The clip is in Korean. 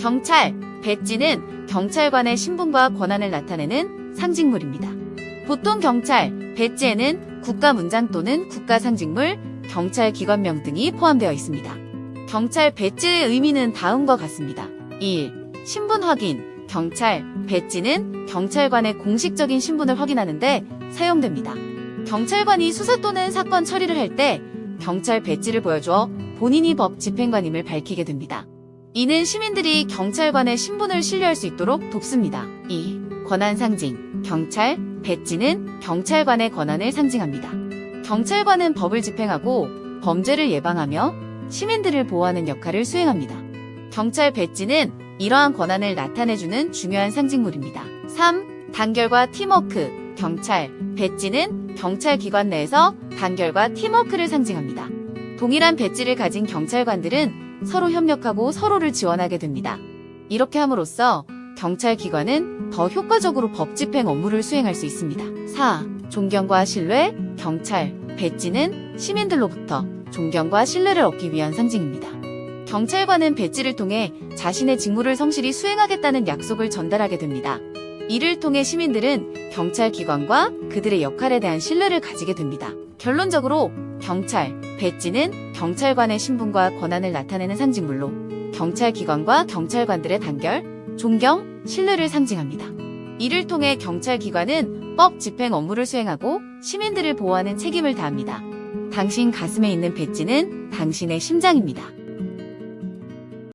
경찰, 배지는 경찰관의 신분과 권한을 나타내는 상징물입니다. 보통 경찰, 배지에는 국가 문장 또는 국가 상징물, 경찰 기관명 등이 포함되어 있습니다. 경찰 배지의 의미는 다음과 같습니다. 1. 신분 확인. 경찰, 배지는 경찰관의 공식적인 신분을 확인하는데 사용됩니다. 경찰관이 수사 또는 사건 처리를 할 때 경찰 배지를 보여주어 본인이 법 집행관임을 밝히게 됩니다. 이는 시민들이 경찰관의 신분을 신뢰할 수 있도록 돕습니다. 2. 권한 상징. 경찰, 배지는 경찰관의 권한을 상징합니다. 경찰관은 법을 집행하고 범죄를 예방하며 시민들을 보호하는 역할을 수행합니다. 경찰 배지는 이러한 권한을 나타내주는 중요한 상징물입니다. 3. 단결과 팀워크. 경찰, 배지는 경찰 기관 내에서 단결과 팀워크를 상징합니다. 동일한 배지를 가진 경찰관들은 서로 협력하고 서로를 지원하게 됩니다. 이렇게 함으로써 경찰 기관은 더 효과적으로 법 집행 업무를 수행할 수 있습니다. 4. 존경과 신뢰, 경찰, 배지는 시민들로부터 존경과 신뢰를 얻기 위한 상징입니다. 경찰관은 배지를 통해 자신의 직무를 성실히 수행하겠다는 약속을 전달하게 됩니다. 이를 통해 시민들은 경찰 기관과 그들의 역할에 대한 신뢰를 가지게 됩니다. 결론적으로 경찰, 배지는 경찰관의 신분과 권한을 나타내는 상징물로 경찰 기관과 경찰관들의 단결, 존경, 신뢰를 상징합니다. 이를 통해 경찰 기관은 법 집행 업무를 수행하고 시민들을 보호하는 책임을 다합니다. 당신 가슴에 있는 배지는 당신의 심장입니다.